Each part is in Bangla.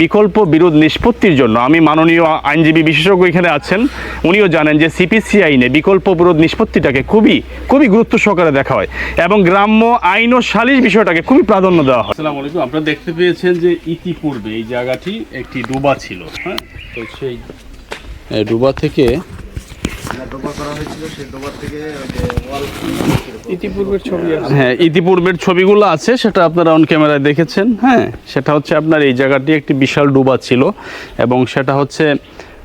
বিকল্প বিরোধ নিষ্পত্তির জন্য। আমি মাননীয় আইনজীবী বিশেষজ্ঞ এখানে আছেন। উনিও জানেন যে সিপিসি আইনে বিকল্প বিরোধ নিষ্পত্তিটাকে খুবই খুবই গুরুত্ব সহকারে দেখা হয় এবং গ্রাম্য আইন ও সালিশ বিষয়টাকে খুবই প্রাধান্য দেওয়া হয়। আসসালামু আলাইকুম। আপনারা দেখতে পেয়েছেন যে ইতিপূর্বে এই জায়গাটি একটি ডুবা ছিল হ্যাঁ? তো সেই ডুবা থেকে ইতিপূর্বের ছবি হ্যাঁ ইতিপূর্বের ছবিগুলো আছে সেটা আপনারা অন ক্যামেরায় দেখেছেন। হ্যাঁ সেটা হচ্ছে আপনার এই জায়গাটি একটি বিশাল ডুবা ছিল এবং সেটা হচ্ছে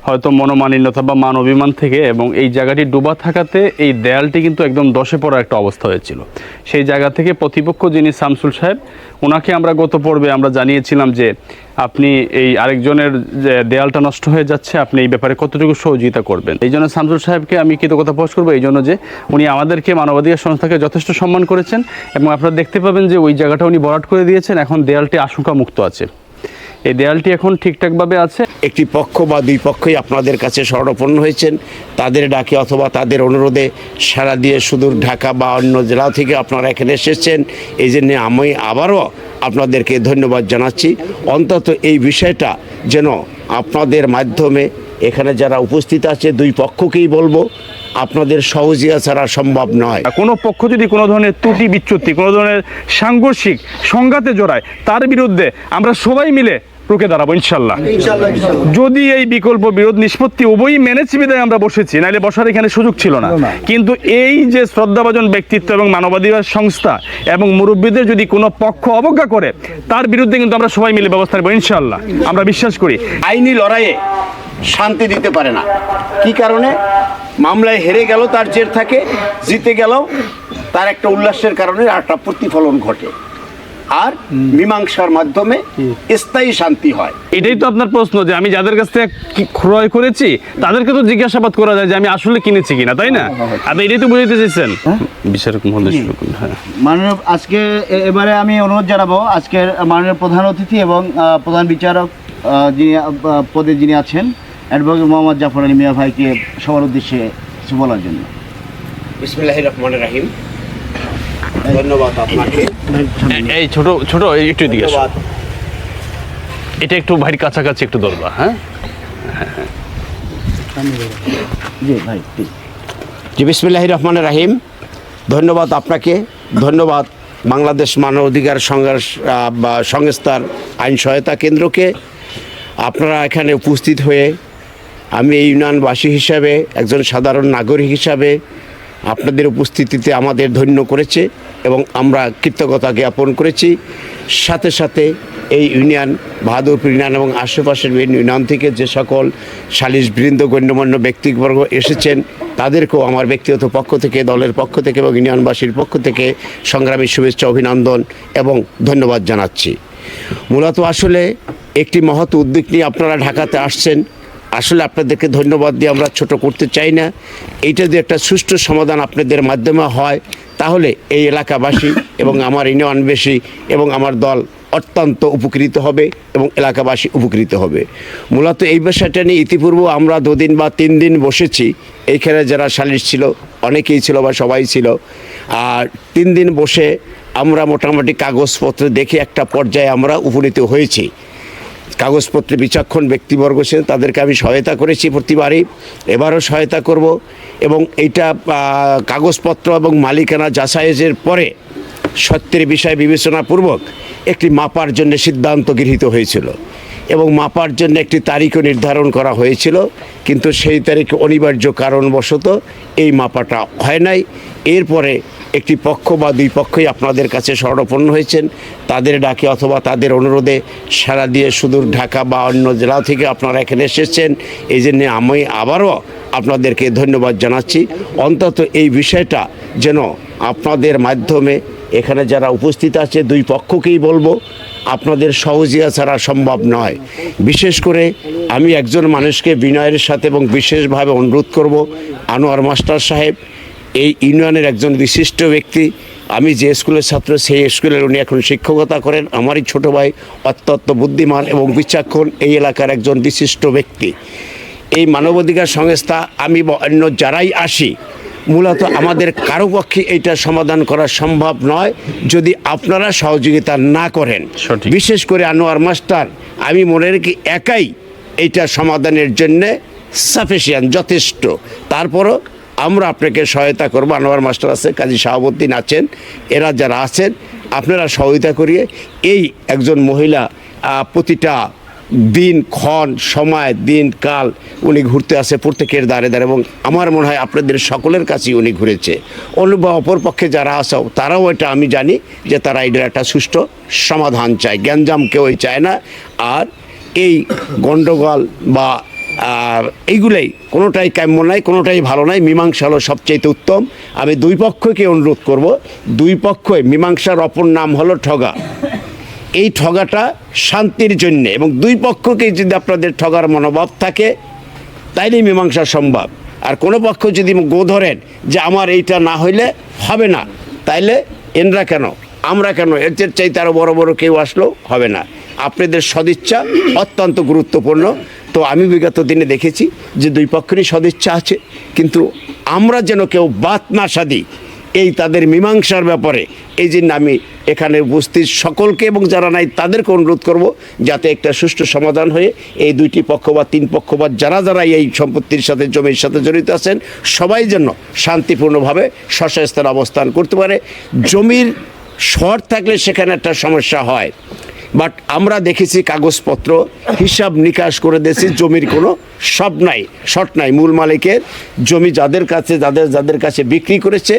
হয়তো মনোমালিন্যতা বা মান অভিমান থেকে এবং এই জায়গাটি ডুবা থাকাতে এই দেয়ালটি কিন্তু একদম দশে পড়া একটা অবস্থা হয়েছিল। সেই জায়গা থেকে প্রতিপক্ষ যিনি শামসুল সাহেব ওনাকে আমরা গত পর্বে আমরা জানিয়েছিলাম যে আপনি এই আরেকজনের যে দেয়ালটা নষ্ট হয়ে যাচ্ছে, আপনি এই ব্যাপারে কতটুকু সহযোগিতা করবেন। এই জন্য শামসুল সাহেবকে আমি কৃতজ্ঞতা পোস্ট করব, এই জন্য যে উনি আমাদেরকে মানবাধিকার সংস্থাকে যথেষ্ট সম্মান করেছেন এবং আপনারা দেখতে পাবেন যে ওই জায়গাটা উনি ভরাট করে দিয়েছেন, এখন দেয়ালটি আশঙ্কা মুক্ত আছে। এই দেয়ালটি এখন ঠিকঠাকভাবে আছে? একটি পক্ষ বা দুই পক্ষই আপনাদের কাছে স্মরণাপন্ন হয়েছেন। তাদের ডাকে অথবা তাদের অনুরোধে সারা দিয়ে সুদূর ঢাকা বা অন্য জেলা থেকে আপনারা এখানে এসেছেন। এই জন্যে আমি আবারও আপনাদেরকে ধন্যবাদ জানাচ্ছি। অন্তত এই বিষয়টা যেন আপনাদের মাধ্যমে এখানে যারা উপস্থিত আছে দুই পক্ষকেই বলব আপনাদের সহজিয়া ছাড়া সম্ভব নয়। কোনো পক্ষ যদি কোনো ধরনের ত্রুটি বিচ্যুতি কোনো ধরনের সাংঘর্ষিক সংঘাতে জড়ায় তার বিরুদ্ধে আমরা সবাই মিলে রুখে দাঁড়াবো ইনশাল্লাহ। যদি এই বিকল্প বিরোধ নিষ্পত্তি উভয়ই মেনেছি বিদায় আমরা বসেছি নাহলে বসার এখানে সুযোগ ছিল না। কিন্তু এই যে শ্রদ্ধাভাজন ব্যক্তিত্ব এবং মানবাধিকার সংস্থা এবং মুরব্বীদের যদি কোনো পক্ষ অবজ্ঞা করে তার বিরুদ্ধে কিন্তু আমরা সবাই মিলে ব্যবস্থা নেব ইনশাল্লাহ। আমরা বিশ্বাস করি। আইনি লড়াইয়ে শান্তি দিতে পারে না। কি কারণে? মামলায় হেরে গেল তার জের থাকে জিতে গেল তার একটা উল্লাসের কারণে আর একটা প্রতিফলন ঘটে। আর মীমাংসার মাধ্যমে স্থায়ী শান্তি হয়। এটাই তো আপনার প্রশ্ন যে আমি যাদের কাছ থেকে ক্রয় করেছি তাদেরকে তো জিজ্ঞাসাবাদ করা যায় যে আমি আসলে কিনেছি কিনা তাই না? আপনি এটাই তো বুঝাইতে চাইছেন। বিচারক মহোদয় শুরু করুন, হ্যাঁ। মাননীয় আজকে এবারে আমি অনুরোধ জানাব আজকের মাননীয় প্রধান অতিথি এবং প্রধান বিচারক যিনি পদে যিনি আছেন অ্যাডভোকেট মোহাম্মদ জাফর আলী মিয়া ভাইকে সবার উদ্দেশ্যে কিছু বলার জন্য। বিসমিল্লাহ রহমান রাহিম। ধন্যবাদ আপনাকে। এই ছোট ছোট একটু। ধন্যবাদ। এটা একটু ভাইয়ের কাছাকাছি একটু ধরবা হ্যাঁ? জি বিসমিল্লাহ রহমান রাহিম। ধন্যবাদ আপনাকে। ধন্যবাদ বাংলাদেশ মানব অধিকার সংঘার বা সংস্থার আইন সহায়তা কেন্দ্রকে। আপনারা এখানে উপস্থিত হয়ে আমি এই ইউনিয়নবাসী হিসাবে একজন সাধারণ নাগরিক হিসাবে আপনাদের উপস্থিতিতে আমাদের ধন্য করেছে। এবং আমরা কৃতজ্ঞতা জ্ঞাপন করেছি। সাথে সাথে এই ইউনিয়ন, বাহাদুরপুর ইউনিয়ন এবং আশেপাশের ইউনিয়ন থেকে যে সকল সালিশ বৃন্দ, গণ্যমান্য ব্যক্তিবর্গ এসেছেন, তাদেরকেও আমার ব্যক্তিগত পক্ষ থেকে, দলের পক্ষ থেকে এবং ইউনিয়নবাসীর পক্ষ থেকে সংগ্রামী শুভেচ্ছা, অভিনন্দন এবং ধন্যবাদ জানাচ্ছি। মূলত আসলে একটি মহৎ উদ্যোগ নিয়ে আপনারা ঢাকাতে আসছেন। আসলে আপনাদেরকে ধন্যবাদ দিয়ে আমরা ছোট করতে চাই না। এইটা যদি একটা সুষ্ঠু সমাধান আপনাদের মাধ্যমে হয়। তাহলে এই এলাকাবাসী এবং আমার ইউনিয়নবাসী এবং আমার দল অত্যন্ত উপকৃত হবে এবং এলাকাবাসী উপকৃত হবে। মূলত এই বিষয়টা নিয়ে ইতিপূর্ব আমরা দুদিন বা তিন দিন বসেছি। এইখানে যারা সালিশ ছিল, অনেকেই ছিল বা সবাই ছিল। আর তিন দিন বসে আমরা মোটামুটি কাগজপত্র দেখে একটা পর্যায়ে আমরা উপনীত হয়েছি। কাগজপত্রে বিচক্ষণ ব্যক্তিবর্গ ছিলেন, তাদেরকে আমি সহায়তা করেছি প্রতিবারই, এবারও সহায়তা করব এবং এইটা কাগজপত্র এবং মালিকানা যাচাইয়ের পরে সত্যের বিষয় বিবেচনাপূর্বক একটি মাপার জন্য সিদ্ধান্ত গৃহীত হয়েছিল এবং মাপার জন্য একটি তারিখও নির্ধারণ করা হয়েছিল, কিন্তু সেই তারিখে অনিবার্য কারণবশত এই মাপাটা হয় নাই। এরপরে একটি পক্ষ বা দুই পক্ষই আপনাদের কাছে স্মরণাপন্ন হয়েছেন। তাদের ডাকে অথবা তাদের অনুরোধে সারা দিয়ে সুদূর ঢাকা বা অন্য জেলা থেকে আপনারা এখানে এসেছেন। এই জন্যে আমি আবারও আপনাদেরকে ধন্যবাদ জানাচ্ছি। অন্তত এই বিষয়টা যেন আপনাদের মাধ্যমে এখানে যারা উপস্থিত আছে, দুই পক্ষকেই বলব, আপনাদের সহজিয়া ছাড়া সম্ভব নয়। বিশেষ করে আমি একজন মানুষকে বিনয়ের সাথে এবং বিশেষভাবে অনুরোধ করব, আনোয়ার মাস্টার সাহেব এই ইউনিয়নের একজন বিশিষ্ট ব্যক্তি আমি যে স্কুলের ছাত্র সেই স্কুলের উনি এখন শিক্ষকতা করেন। আমারই ছোট ভাই অত্যন্ত বুদ্ধিমান এবং বিচক্ষণ এই এলাকার একজন বিশিষ্ট ব্যক্তি। এই মানবাধিকার সংস্থা আমি বা অন্য যারাই আসি মূলত আমাদের কারও পক্ষে এইটা সমাধান করা সম্ভব নয় যদি আপনারা সহযোগিতা না করেন। বিশেষ করে আনোয়ার মাস্টার আমি মনে রাখি একাই এইটা সমাধানের জন্যে সাফিসিয়ান্ট যথেষ্ট। তারপরও আমরা আপনাকে সহায়তা করব। আনোয়ার মাস্টার আছে, কাজী শাহাবুদ্দিন আছেন, এরা যারা আছেন, আপনারা সহায়তা করিয়ে এই একজন মহিলা প্রতিটা দিন, ক্ষণ, সময়, দিন, কাল উনি ঘুরতে আসে, প্রত্যেকের দ্বারে দ্বারে এবং আমার মনে হয় আপনাদের সকলের কাছেই উনি ঘুরেছে। অন্য বা অপর পক্ষে যারা আসাও তারাও এটা আমি জানি যে তারা এটার একটা সুষ্ঠু সমাধান চায়। গ্যাঞ্জাম কেউই চায় না। আর এই গণ্ডগোল বা আর এইগুলাই, কোনোটাই কাম্য নাই, কোনোটাই ভালো নাই, মীমাংসা হলো সবচাইতে উত্তম। আমি দুই পক্ষকে অনুরোধ করব, দুই পক্ষই মীমাংসার অপর নাম হলো ঠগা। এই ঠগাটা শান্তির জন্যে এবং দুই পক্ষকেই যদি আপনাদের ঠগার মনোভাব থাকে, তাইলেই মীমাংসা সম্ভব। আর কোনো পক্ষ যদি গো ধরেন যে আমার এইটা না হইলে হবে না, তাইলে এনরা কেন? আমরা কেন? এর চাইতে আরও বড় বড় কেউ আসলেও হবে না। আপনাদের সদিচ্ছা অত্যন্ত গুরুত্বপূর্ণ। তো আমি বিগত দিনে দেখেছি যে দুই পক্ষেরই সদিচ্ছা আছে, কিন্তু আমরা যেন কেউ বাত না সাদি এই তাদের মীমাংসার ব্যাপারে, এই জন্য আমি এখানে উপস্থিত সকলকে এবং যারা নাই তাদেরকে অনুরোধ করব যাতে একটা সুষ্ঠু সমাধান হয়ে এই দুইটি পক্ষ বা তিন পক্ষ বা যারা যারা এই সম্পত্তির সাথে, জমির সাথে জড়িত আছেন, সবাই যেন শান্তিপূর্ণভাবে স্বস্থান অবস্থান করতে পারে। জমির শর্ট থাকলে সেখানে একটা সমস্যা হয়। বাট আমরা দেখেছি কাগজপত্র, হিসাব নিকাশ করে দিয়েছি, জমির কোনো সব নাই, শর্ট নাই। মূল মালিকের জমি যাদের কাছে, যাদের যাদের কাছে বিক্রি করেছে,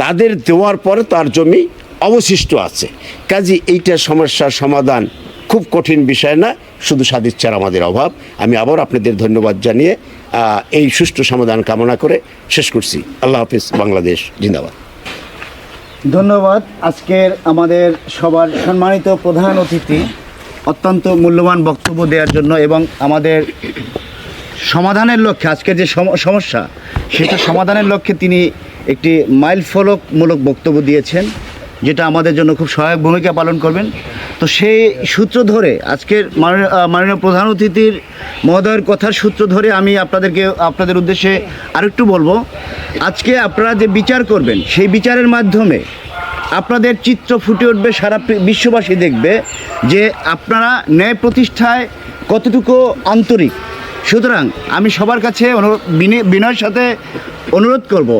তাদের দেওয়ার পরে তার জমি অবশিষ্ট আছে। কাজে এইটা সমস্যার সমাধান খুব কঠিন বিষয় না, শুধু সাদিচ্ছার আমাদের অভাব। আমি আবার আপনাদের ধন্যবাদ জানিয়ে এই সুষ্ঠু সমাধান কামনা করে শেষ করছি। আল্লাহ হাফিজ, বাংলাদেশ, জিন্দাবাদ। ধন্যবাদ। আজকের আমাদের সবার সম্মানিত প্রধান অতিথি, অত্যন্ত মূল্যবান বক্তব্য দেওয়ার জন্য এবং আমাদের সমাধানের লক্ষ্যে আজকের যে সম- সমস্যা, সেটা সমাধানের লক্ষ্যে তিনি একটি মাইল ফলকমূলক বক্তব্য দিয়েছেন, যেটা আমাদের জন্য খুব সহায়ক ভূমিকা পালন করবেন। তো সেই সূত্র ধরে, আজকের মাননীয় প্রধান অতিথির মহোদয়ের কথার সূত্র ধরে আমি আপনাদেরকে, আপনাদের উদ্দেশ্যে আরেকটু বলব। আজকে আপনারা যে বিচার করবেন, সেই বিচারের মাধ্যমে আপনাদের চিত্র ফুটে উঠবে, সারা বিশ্ববাসী দেখবে যে আপনারা ন্যায় প্রতিষ্ঠায় কতটুকু আন্তরিক। সুতরাং আমি সবার কাছে বিনয়ের সাথে অনুরোধ করব,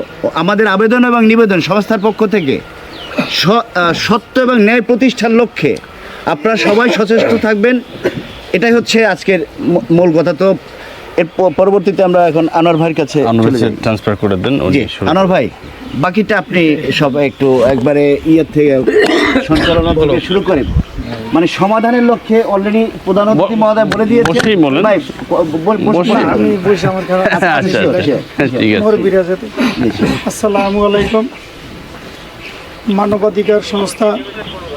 আমাদের আবেদন এবং নিবেদন সংস্থার পক্ষ থেকে সত্য এবং ন্যায় প্রতিষ্ঠার লক্ষ্যে আপনারা সবাই সচেষ্ট থাকবেন। এটাই হচ্ছে আজকের মূল কথা। তো এর পরবর্তীতে আমরা এখন আনোয়ার ভাইয়ের কাছে ট্রান্সফার করে দেন আনোয়ার ভাই বাকিটা আপনি সব একটু একবারে ইয়ের থেকে সঞ্চালনা থেকে শুরু করেন। মানে সমাধানের লক্ষ্যে অলরেডি প্রধান অতিথি মহোদয় বলে দিয়েছে বসেই বলেন। ভাই আমি বসে আমার। আসসালামু আলাইকুম। মানবাধিকার সংস্থা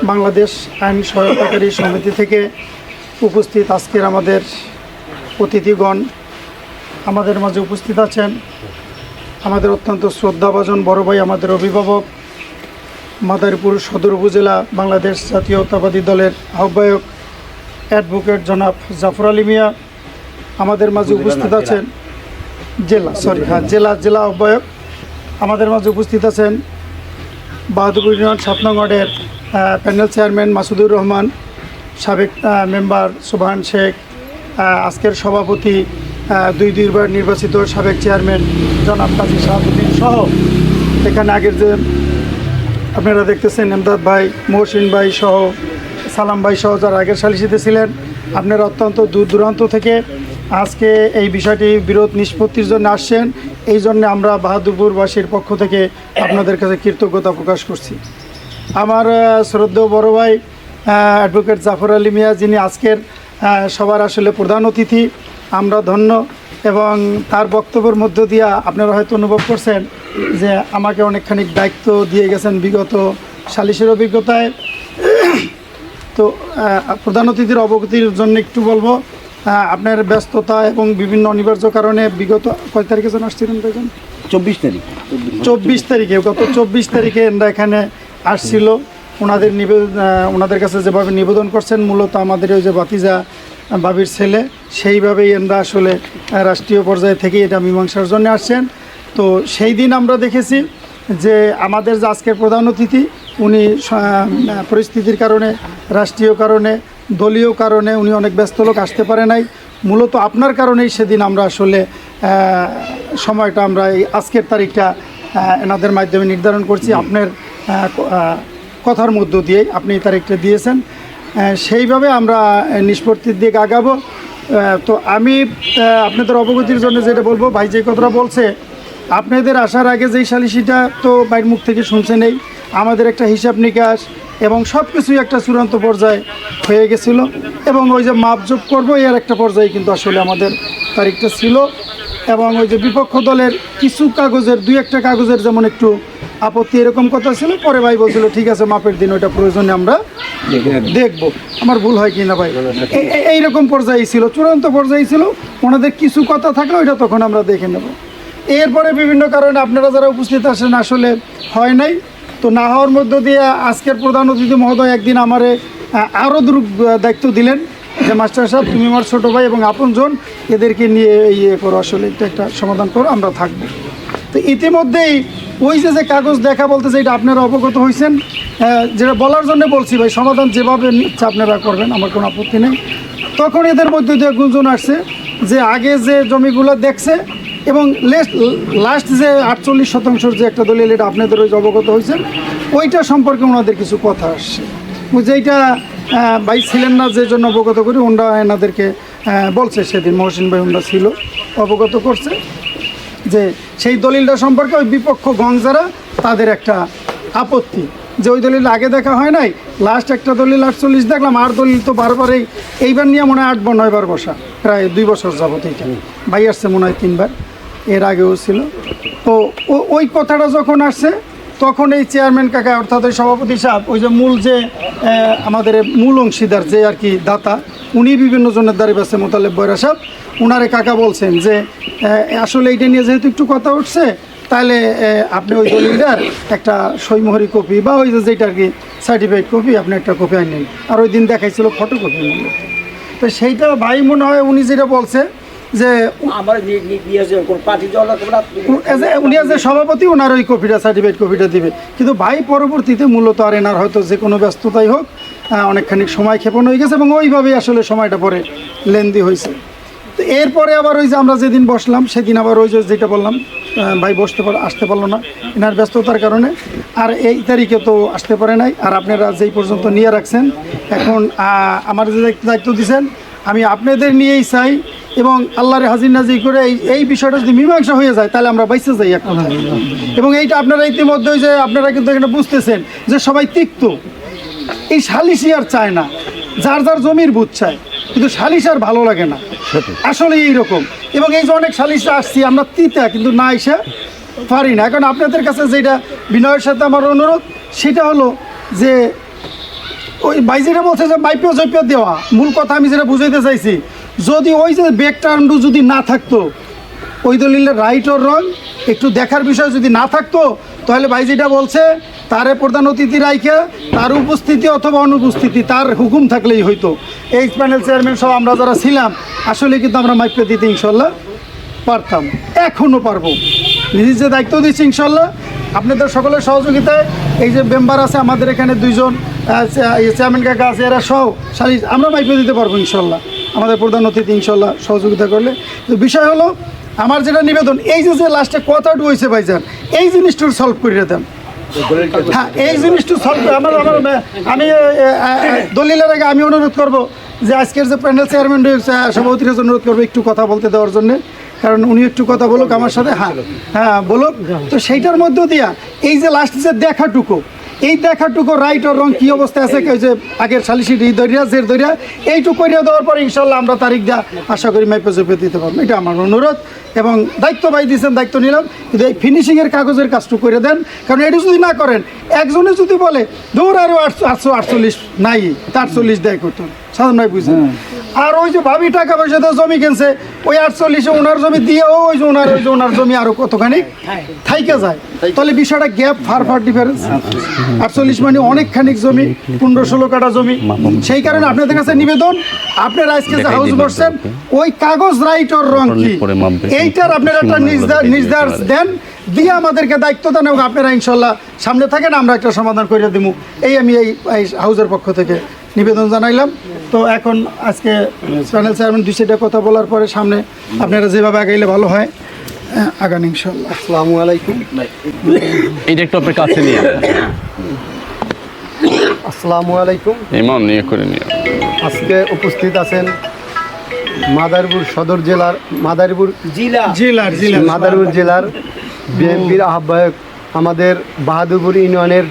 বাংলাদেশ আইন সহায়তাকারী সমিতি থেকে উপস্থিত আজকের আমাদের অতিথিগণ আমাদের মাঝে উপস্থিত আছেন। আমাদের অত্যন্ত শ্রদ্ধাভাজন বড় ভাই আমাদের অভিভাবক মাদারীপুর সদর উপজেলা বাংলাদেশ জাতীয়তাবাদী দলের আহ্বায়ক অ্যাডভোকেট জনাব জাফর আলী মিয়া আমাদের মাঝে উপস্থিত আছেন জেলা সরি হ্যাঁ জেলা জেলা আহ্বায়ক। আমাদের মাঝে উপস্থিত আছেন বাহাদুর ইউনিয়ন সাত নং প্যানেল চেয়ারম্যান মাসুদুর রহমান, সাবেক মেম্বার সুবহান শেখ আজকের সভাপতি দুই দুইবার নির্বাচিত সাবেক চেয়ারম্যান জনাব কাজী শাহাবুদ্দিন সহ। এখানে আগের যে আপনারা দেখতেছেন এমদাদ ভাই, মহসিন ভাই সহ, সালাম ভাই সহ যারা আগের সালিসিতে ছিলেন, আপনারা অত্যন্ত দূর দূরান্ত থেকে আজকে এই বিষয়টি বিরোধ নিষ্পত্তির জন্য আসছেন। এই জন্য আমরা বাহাদুরপুরবাসীর পক্ষ থেকে আপনাদের কাছে কৃতজ্ঞতা প্রকাশ করছি। আমার শ্রদ্ধেয় বড় ভাই অ্যাডভোকেট জাফর আলী মিয়া যিনি আজকের সবার আসলে প্রধান অতিথি আমরা ধন্য এবং তার বক্তব্যের মধ্য দিয়া আপনারা হয়তো অনুভব করছেন যে আমাকে অনেকখানি দায়িত্ব দিয়ে গেছেন বিগত সালিশের অভিজ্ঞতায়। তো প্রধান অতিথির অবগতির জন্য একটু বলব আপনার ব্যস্ততা এবং বিভিন্ন অনিবার্য কারণে বিগত কয় তারিখে যেন আসছিলেন দেখুন চব্বিশ তারিখ। চব্বিশ তারিখে গত চব্বিশ তারিখে আমরা এখানে আসছিল। ওনাদের নিবেদন ওনাদের কাছে যেভাবে নিবেদন করছেন, মূলত আমাদের ওই যে বাতিজা বাবির ছেলে, সেইভাবেই এনরা আসলে রাষ্ট্রীয় পর্যায়ে থেকে এটা মীমাংসার জন্য আসছেন। তো সেই দিন আমরা দেখেছি যে আমাদের যে আজকের প্রধান অতিথি, উনি পরিস্থিতির কারণে, রাষ্ট্রীয় কারণে, দলীয় কারণে উনি অনেক ব্যস্ত লোক, আসতে পারে নাই। মূলত আপনার কারণেই সেদিন আমরা আসলে সময়টা আমরা এই আজকের তারিখটা এনাদের মাধ্যমে নির্ধারণ করছি। আপনার কথার মধ্য দিয়ে আপনি তারিখটা দিয়েছেন। সেইভাবে আমরা নিষ্পত্তির দিকে আগাবো। তো আমি আপনাদের অবগতির জন্য যেটা বলব, ভাই যে কথাটা বলছে, আপনাদের আসার আগে যেই সালিসিটা তো বাইর মুখ থেকে শুনছে নেই, আমাদের একটা হিসাব নিকাশ এবং সব কিছুই একটা চূড়ান্ত পর্যায়ে হয়ে গেছিল এবং ওই যে মাপজোপ করব এর একটা পর্যায়ে কিন্তু আসলে আমাদের তারিখটা ছিল এবং ওই যে বিপক্ষ দলের কিছু কাগজের, দুই একটা কাগজের যেমন একটু আপত্তি এরকম কথা ছিল পরে ভাই বলছিল ঠিক আছে মাপের দিন ওইটা প্রয়োজনে আমরা দেখব। আমার ভুল হয় কি না ভাই? এই- এই- এইরকম পর্যায়ে ছিল চূড়ান্ত পর্যায়ে ছিল। ওনাদের কিছু কথা থাকলে ওইটা তখন আমরা দেখে নেব। এরপরে বিভিন্ন কারণে আপনারা যারা উপস্থিত আসেন আসলে হয় নাই। তো না হওয়ার মধ্য দিয়ে আজকের প্রধান অতিথি মহোদয় একদিন আমারে আরও দূর দায়িত্ব দিলেন যে মাস্টার সাহেব তুমি আমার ছোটো ভাই এবং আপনজন এদেরকে নিয়ে ইয়ে করো আসলে একটা সমাধান করো আমরা থাকব। তো ইতিমধ্যেই ওই যে যে কাগজ দেখা বলতেছে, এটা আপনারা অবগত হয়েছেন। যেটা বলার জন্য বলছি ভাই, সমাধান যেভাবে ইচ্ছা আপনারা করবেন, আমার কোনো আপত্তি নেই। তখন এদের মধ্যে দিয়ে গুঞ্জন আসছে যে আগে যে জমিগুলো দেখছে এবং লেস্ট লাস্ট যে আটচল্লিশ শতাংশের যে একটা দলিল, এটা আপনাদের ওই অবগত হয়েছেন ওইটা সম্পর্কে ওনাদের কিছু কথা আসছে। যেইটা ভাই ছিলেন না, যে জন্য অবগত করি, ওনারা এনাদেরকে বলছে সেদিন মহসিন ভাই, ওনারা ছিল, অবগত করছে। যে সেই দলিলটা সম্পর্কে ওই বিপক্ষ গঞ্জারা যারা তাদের একটা আপত্তি। যে ওই দলিল আগে দেখা হয় নাই লাস্ট একটা দলিল আটচল্লিশ দেখলাম আর দলিল তো বারবারই এইবার নিয়ে মনে হয় আট বা নয়বার বসা। প্রায় দুই বছর যাবত এইটা। ভাই আসছে মনে হয় তিনবার। এর আগেও ছিল। তো ও- ওই কথাটা যখন আসছে তখন এই চেয়ারম্যান কাকা, অর্থাৎ ওই সভাপতি সাহেব, ওই যে মূল যে আমাদের মূল অংশীদার যে আর কি দাতা, উনি বিভিন্ন জনের দ্বারে ব্যস্ত মোতালেব বয়রা সাহেব, উনারে কাকা বলছেন যে আসলে এইটা নিয়ে যেহেতু একটু কথা উঠছে তাহলে আপনি ওই দলিলটার একটা সৈমহরি কপি বা ওই যেটা আর কি সার্টিফাইড কপি, আপনি একটা কপি আনেন। আর ওই দিন দেখাইছিল ফটো কপি তো সেইটা ভাই মনে হয় উনি যেটা বলছে যে উনি যে সভাপতি ওনার ওই কপিটা সার্টিফাইড কপিটা দিবে। কিন্তু ভাই পরবর্তীতে মূলত আর এনার হয়তো যে কোনো ব্যস্ততাই হোক অনেকখানি সময় ক্ষেপণ হয়ে গেছে এবং ওইভাবেই আসলে সময়টা পরে লেন্দি হয়েছে। তো এরপরে আবার ওই যে আমরা যেদিন বসলাম সেদিন আবার ওই যে যেটা বললাম ভাই বসতে পার আসতে পারল না এনার ব্যস্ততার কারণে। আর এই তারিখে তো আসতে পারে নাই। আর আপনারা যেই পর্যন্ত নিয়ে রাখছেন এখন আমার যে দায়িত্ব- দায়িত্ব দিয়েছেন আমি আপনাদের নিয়েই চাই এবং আল্লাহরে হাজির নাজির করে এই এই বিষয়টা যদি মীমাংসা হয়ে যায় তাহলে আমরা বাইসে যাই এক এবং এইটা আপনারা ইতিমধ্যে ওই যে আপনারা কিন্তু এখানে বুঝতেছেন যে সবাই তিক্ত। এই সালিশি আর চায় না। যার যার জমির বুধ চায় কিন্তু সালিশ আর ভালো লাগে না। আসলে এইরকম এবং এই যে অনেক সালিশ আসছি আমরা তিতা কিন্তু না এসে পারি না। এখন আপনাদের কাছে যেটা বিনয়ের সাথে আমার অনুরোধ সেটা হলো যে ওই বাইজিরা বলছে যে মাইপিও জৈপিও দেওয়া, মূল কথা আমি যেটা বুঝাইতে চাইছি, যদি ওই যে বেগ টার্নটু যদি না থাকতো, ওই দলিলের রাইট ওর রং একটু দেখার বিষয় যদি না থাকতো, তাহলে ভাই যেটা বলছে, তারে প্রধান অতিথি রাইখে, তার উপস্থিতি অথবা অনুপস্থিতি, তার হুকুম থাকলেই হইতো। এই প্যানেল চেয়ারম্যান সব আমরা যারা ছিলাম, আসলে কিন্তু আমরা মাইপে দিতে ইনশাল্লাহ পারতাম এখনও পারব। নিজের যে দায়িত্ব দিচ্ছি ইনশাল্লাহ, আপনাদের সকলের সহযোগিতায় এই যে মেম্বার আছে আমাদের এখানে দুইজন চেয়ারম্যান কাকা আছে, এরা সহ সারি আমরা মাইপে দিতে পারব ইনশাল্লাহ। আমাদের প্রধান অতিথি ইনশাল্লাহ সহযোগিতা করলে। তো বিষয় হলো, আমার যেটা নিবেদন, এই যে লাস্টে কথাটা হয়েছে ভাইজান, এই জিনিসটা সলভ করে দেন। হ্যাঁ এই জিনিসটা সলভ আমার আমার আমি দলিলের আগে আমি অনুরোধ করব যে আজকের যে প্যানেল চেয়ারম্যান রয়েছে, সভাপতির অনুরোধ করব একটু কথা বলতে দেওয়ার জন্য। কারণ উনি একটু কথা বলুক আমার সাথে। হ্যাঁ হ্যাঁ বলুক। তো সেইটার মধ্য দিয়া এই যে লাস্ট যে দেখাটুকু এই দেখাটুকু রাইট আর রং কি অবস্থায় আছে? যে আগের সালিসি ই দরিয়া জের দরিয়া এইটুকু করিয়া দেওয়ার পর ইনশাল্লাহ আমরা তারিখ যা আশা করি মাইপে জপে দিতে পারব। এটা আমার অনুরোধ এবং দায়িত্ব ভাই দিয়েছেন, দায়িত্ব নিলাম। কিন্তু এই ফিনিশিংয়ের কাগজের কাজটু করে দেন, কারণ এটা যদি না করেন, একজনে যদি বলে, দৌড় আরও আটশো আটশো আটচল্লিশ নাই আটচল্লিশ দেয় করতো সাধন ভাই বুঝছেন? আর ওই যে ভাবি টাকা পয়সা দিয়ে জমি কিনছে ওই আটচল্লিশে ওনার জমি দিয়ে ওই যে ওনার ওই যে ওনার জমি আরও কতখানি থাইকে যায়। তাহলে বিষয়টা গ্যাপ ফার ফার ডিফারেন্স আটচল্লিশ মানে অনেকখানি জমি পনেরো ষোলো কাটা জমি সেই কারণে আপনাদের কাছে নিবেদন আপনারা আজকে যে হাউস দিন ওই কাগজ রাইটর রং কি? এইটার আপনারা একটা নির্দেশ দেন দিয়ে আমাদেরকে দায়িত্ব দেন এবং আপনারা ইনশাল্লাহ সামনে থাকেন আমরা একটা সমাধান করে দিব এই আমি এই এই হাউসের পক্ষ থেকে নিবেদন জানাইলাম। তো এখন আজকে প্যানেল চেয়ারম্যান দুই সাইডে কথা বলার পরে সামনে আপনারা যেভাবে আগাইলে ভালো হয় আগান ইনশাল্লাহ আসসালামু আলাইকুম। এটা একটু আপনার কাছে নিয়ে আসসালামু আলাইকুম। ইমান নিয়ে করে নিয়ে। আজকে উপস্থিত আছেন মাদারীপুর সদর জেলার মাদারীপুর জিলা। জিলার জিলার। মাদারীপুর জেলার বিএনপির আহ্বায়ক আমাদের বাহাদুরপুর ইউনিয়নের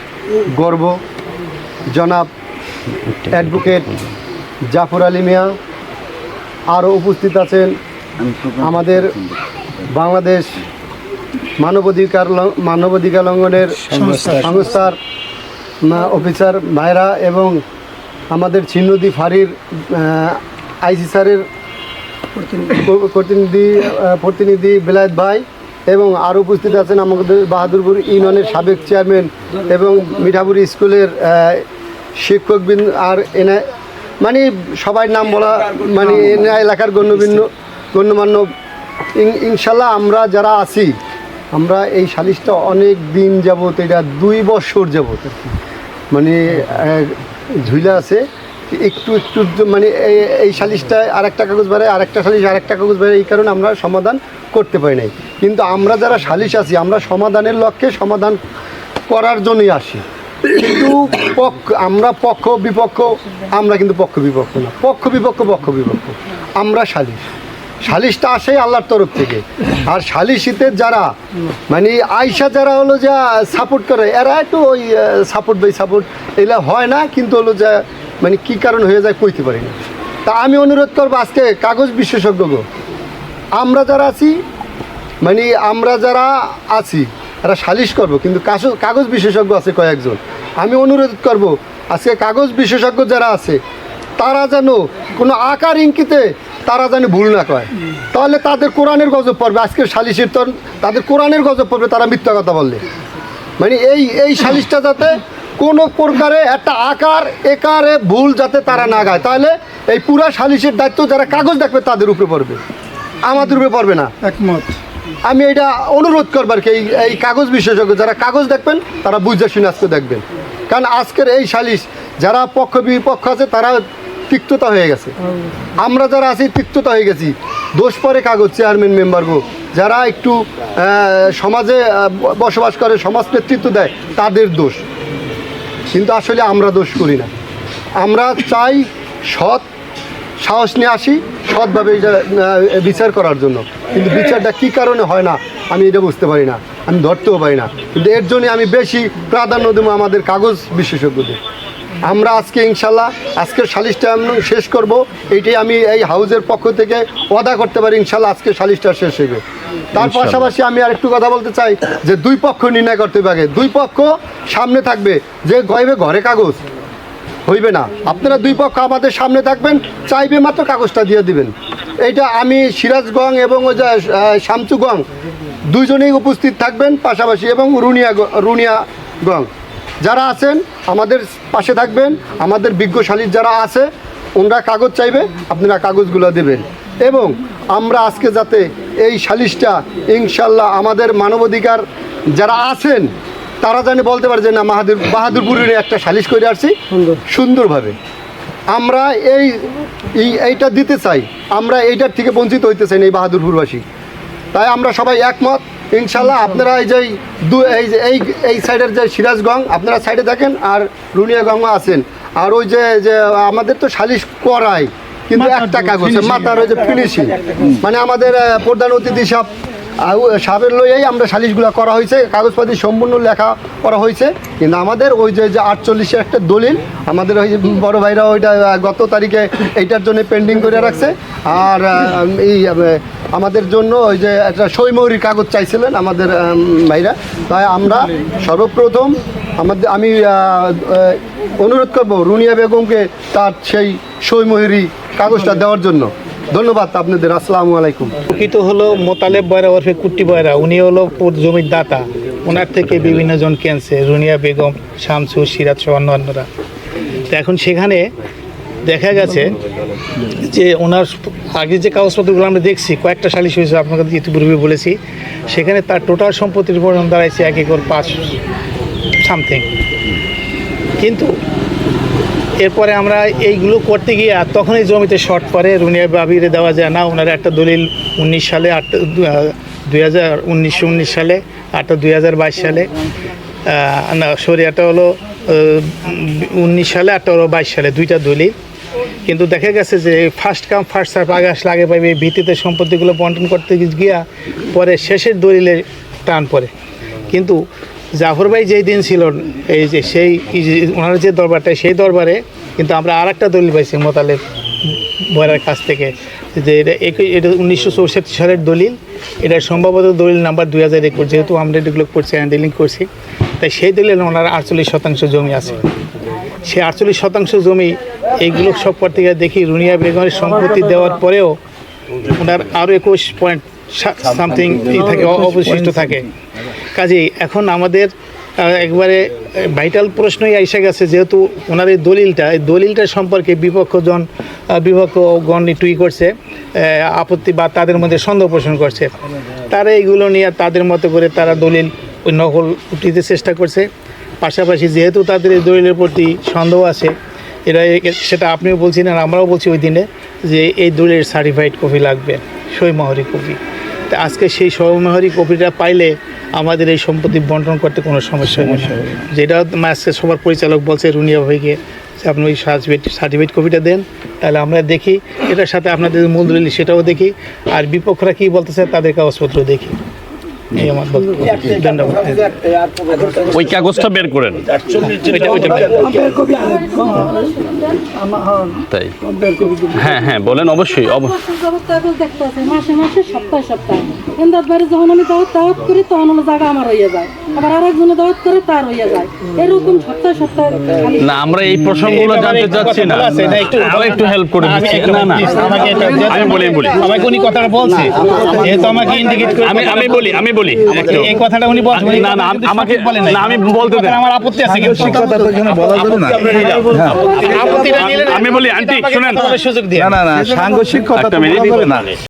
গর্ব জনাব অ্যাডভোকেট জাফর আলী মিয়া আরও উপস্থিত আছেন আমাদের বাংলাদেশ মানবাধিকার মানবাধিকার লঙ্ঘনের সংস্থার অফিসার ভাইরা এবং আমাদের ছিন্নদি ফাঁড়ির আইসি স্যারের প্রতিনিধি প্রতিনিধি বেলায়েত ভাই এবং আরও উপস্থিত আছেন আমাদের বাহাদুরপুর ইউনিয়নের সাবেক চেয়ারম্যান এবং মিঠাপুর স্কুলের শিক্ষকবৃন্দ আর এনা মানে সবাই নাম বলা মানে এনা এলাকার গণ্যবিন্য গণ্যমান্য। ইন- ইনশাল্লাহ আমরা যারা আছি, আমরা এই সালিশটা অনেক দিন যাবত এটা দুই বছর যাবত মানে ঝুলে আছে। একটু একটু মানে এই- এই সালিশটা আর একটা কাগজ বেড়ায় আর একটা সালিশ আর একটা কাগজ বেড়ায় এই কারণে আমরা সমাধান করতে পারি নাই। কিন্তু আমরা যারা সালিশ আছি, আমরা সমাধানের লক্ষ্যে সমাধান করার জন্যই আসি। কিন্তু পক্ষ, আমরা পক্ষ, বিপক্ষ, আমরা কিন্তু পক্ষ বিপক্ষ না। পক্ষ বিপক্ষ পক্ষ বিপক্ষ। আমরা সালিশ সালিশটা আসে আল্লাহর তরফ থেকে। আর সালিশিতে যারা মানে আয়সা যারা হলো যা সাপোর্ট করে, এরা একটু ওই সাপোর্ট বাই সাপোর্ট এগুলো হয় না, কিন্তু হলো যা মানে কি কারণ হয়ে যায় কইতে পারি না। তা আমি অনুরোধ করব আজকে কাগজ বিশেষজ্ঞ আমরা যারা আছি মানে আমরা যারা আছি এরা সালিশ করব, কিন্তু কাগজ বিশেষজ্ঞ আছে কয়েকজন। আমি অনুরোধ করব, আজকে কাগজ বিশেষজ্ঞ যারা আছে, তারা যেন কোনো আকার ইঙ্কিতে তারা যেন ভুল না কয়। তাহলে তাদের কোরআনের গজব পড়বে আজকের সালিশের তর, তাদের কোরআনের গজব পড়বে, তারা মিথ্যা কথা বললে। মানে এই এই সালিশটা যাতে কোনো প্রকারে একটা আকার, একারে ভুল যাতে তারা না গায়, তাহলে এই পুরা সালিশের দায়িত্ব যারা কাগজ দেখবে, তাদের উপরে পড়বে। আমাদের উপরে পড়বে না। একমত। আমি এটা অনুরোধ করবার কি, এই কাগজ বিশেষজ্ঞ, যারা কাগজ দেখবেন, তারা বুঝে শুনে আজকে দেখবেন। কারণ আজকের এই সালিশ, যারা পক্ষ বিপক্ষ আছে, তারা তিক্ততা হয়ে গেছে। আমরা যারা আছি, তিক্ততা হয়ে গেছি। দোষ পরে কাগজ চেয়ারম্যান মেম্বারগো যারা একটু সমাজে বসবাস করে, সমাজ নেতৃত্ব দেয়, তাদের দোষ। কিন্তু আসলে আমরা দোষ করি না। আমরা চাই সৎ সাহস নিয়ে আসি সৎভাবে এটা বিচার করার জন্য। কিন্তু বিচারটা কী কারণে হয় না আমি এটা বুঝতে পারি না আমি ধরতেও পারি না। কিন্তু এর জন্য আমি বেশি প্রাধান্য দেবো আমাদের কাগজ বিশেষজ্ঞদের। আমরা আজকে ইনশাল্লাহ আজকের সালিশটা আমরা শেষ করব। এইটাই আমি এই হাউজের পক্ষ থেকে ওয়াদা করতে পারি ইনশাল্লাহ আজকে সালিশটা শেষ হবে তার পাশাপাশি আমি আর একটু কথা বলতে চাই যে দুই পক্ষ নির্ণয় করতে আগে। দুই পক্ষ সামনে থাকবে যে গইবে ঘরে কাগজ। হইবে না। আপনারা দুই পক্ষ আমাদের সামনে থাকবেন চাইবে মাত্র কাগজটা দিয়ে দিবেন। এইটা আমি সিরাজগঞ্জ এবং ওই যে আহ, শামচুগং দুইজনেই উপস্থিত থাকবেন পাশাপাশি এবং রুনিয়া রুনিয়াগঞ্জ যারা আছেন আমাদের পাশে থাকবেন আমাদের বিজ্ঞশালীর যারা আছে ওনারা কাগজ চাইবে আপনারা কাগজগুলো দেবেন। এবং আমরা আজকে যাতে এই সালিশটা ইনশাল্লাহ আমাদের মানবাধিকার যারা আছেন তারা জানি বলতে পারে যে না বাহাদুর বাহাদুরপুরের একটা সালিশ করে আসছি। সুন্দরভাবে। আমরা এই এই- এইটা দিতে চাই। আমরা এইটার থেকে বঞ্চিত হইতে চাই না এই বাহাদুরপুরবাসী। তাই আমরা সবাই একমত। ইনশাল্লাহ আপনারা এই যে দু এই যে এই এই সাইডের যে সিরাজগঞ্জ আপনারা সাইডে দেখেন আর রুনিয়াগঞ্জও আছেন। আর ওই যে যে আমাদের তো সালিশ করাই কিন্তু একটা কাগজ। মাথার ওই যে ফিনিশিং মানে আমাদের প্রধান অতিথি সব সাবের লইয়াই আমরা সালিশগুলো করা হয়েছে কাগজপাতি সম্পূর্ণ লেখা করা হয়েছে কিন্তু আমাদের ওই যে যে আটচল্লিশে একটা দলিল, আমাদের ওই বড় ভাইরা ওইটা গত তারিখে এইটার জন্য পেন্ডিং করে রাখছে। আর এই আমাদের জন্য ওই যে একটা সইমৌরির কাগজ চাইছিলেন আমাদের ভাইরা। তাই আমরা সর্বপ্রথম আমাদের, আমি অনুরোধ করব রুনিয়া বেগমকে তার সেই সইমহিরি কাগজটা দেওয়ার জন্য। ধন্যবাদ আপনাদের, আসসালামু আলাইকুম। প্রকৃত হলো মোতালেব বয়রা ওরফে কুট্টি বয়রা, উনি হলো জমির দাতা ওনার থেকে বিভিন্ন জন কেনছে, রুনিয়া বেগম, শামসু, সিরাজ সহ অন্যান্যরা। তো এখন সেখানে দেখা গেছে যে ওনার আগে যে কাগজপত্রগুলো আমরা দেখছি, কয়েকটা সালিশ হয়েছে, আপনাকে ইতিপূর্বে বলেছি, সেখানে তার টোটাল সম্পত্তির পরিমাণ দাঁড়াইছে এক একর পাঁচ সামথিং। কিন্তু এরপরে আমরা এইগুলো করতে গিয়ে আর তখন এই জমিতে শর্ট পরে রুনিয়া বাবিরে দেওয়া যায়, না, ওনারা একটা দলিল উনিশ সালে আট দুই হাজার উনিশশো উনিশ সালে আটটা দুই হাজার বাইশ সালে না, সরি একটা হলো উনিশ সালে আটটা হলো বাইশ সালে, দুইটা দলিল। কিন্তু দেখা গেছে যে ফার্স্ট কাম ফার্স্ট সার্ভ আগে আসলে আগে পাইবে, এই ভিত্তিতে সম্পত্তিগুলো বন্টন করতে গিয়া পরে শেষের দলিলে টান পড়ে। কিন্তু জাফর ভাই যেই দিন ছিল, এই যে সেই ওনার যে দরবারটা, সেই দরবারে কিন্তু আমরা আর একটা দলিল পাইছি মোতালেব বয়ের কাছ থেকে, যে এটা একই- এটা উনিশশো চৌষট্টি সালের দলিল। এটা সম্ভবত দলিল নাম্বার দুই হাজার একুশ, যেহেতু আমরা এগুলো করছি হ্যান্ডেলিং করছি। তাই সেই দলিল ওনার আটচল্লিশ শতাংশ জমি আছে। সেই আটচল্লিশ শতাংশ জমি এইগুলো সব পর থেকে দেখি, রুনিয়া বেগমের সম্পত্তি দেওয়ার পরেও ওনার আরও একুশ পয়েন্ট সামথিং থাকে অবশিষ্ট থাকে। কাজেই এখন আমাদের একবারে ভাইটাল প্রশ্নই এসে গেছে যেহেতু ওনার এই দলিলটা এই দলিলটা সম্পর্কে বিপক্ষজন বিপক্ষগণ টুই করছে আপত্তি বা তাদের মধ্যে সন্দেহ পোষণ করছে। তারা এইগুলো নিয়ে তাদের মতো করে তারা দলিল ওই নকল উঠিতে চেষ্টা করছে। পাশাপাশি যেহেতু তাদের এই দলিলের প্রতি সন্দেহ আছে এরা সেটা আপনিও বলছিলেন আমরাও বলছি ওই দিনে যে এই দলিলের সার্টিফাইড কপি লাগবে সইমহরি কপি। তা আজকে সেই সইমহরি কপিটা পাইলে আমাদের এই সম্পত্তি বন্টন করতে কোনো সমস্যা হবে না। যেটা আজকে সবার পরিচালক বলছে রুনিয়া ভাইকে যে আপনি ওই সার্টিফিকেট সার্টিফিকেট কপিটা দেন তাহলে আমরা দেখি। এটার সাথে আপনাদের মূল দলিল সেটাও দেখি। আর বিপক্ষরা কী বলতেছে তাদের কাগজপত্র দেখি এই আমার বক্তব্য ধন্যবাদ ওই কাগজটা বের করেন। তাই। হ্যাঁ হ্যাঁ বলেন অবশ্যই মাসে মাসে সপ্তাহে যখন আমি দাওয়াত দাওয়াত করি তখন হলো জায়গা আমার হয়ে যায়। আবার আরেকজনে দাওয়াত করে তার হয়ে যায়। এরকম সপ্তাহে সপ্তাহে। না আমরা এই প্রসঙ্গগুলো জানতে চাচ্ছি না। একটু- আরও একটু হেল্প করে দিচ্ছি। না না। আমি বলি বলি। আমাকে উনি কথাটা বলছে। যেহেতু আমাকে ইন্ডিকেট করে আমি আমি বলি আমি বলি এই কথাটা উনি বলছেন না না আমাকে বলেন না আমি বলতে দেন আমার আপত্তি আছে কিন্তু আপত্তিটা নিলে আমি বলি আন্টি শুনেন সুযোগ দিয়ে একটা মিনিট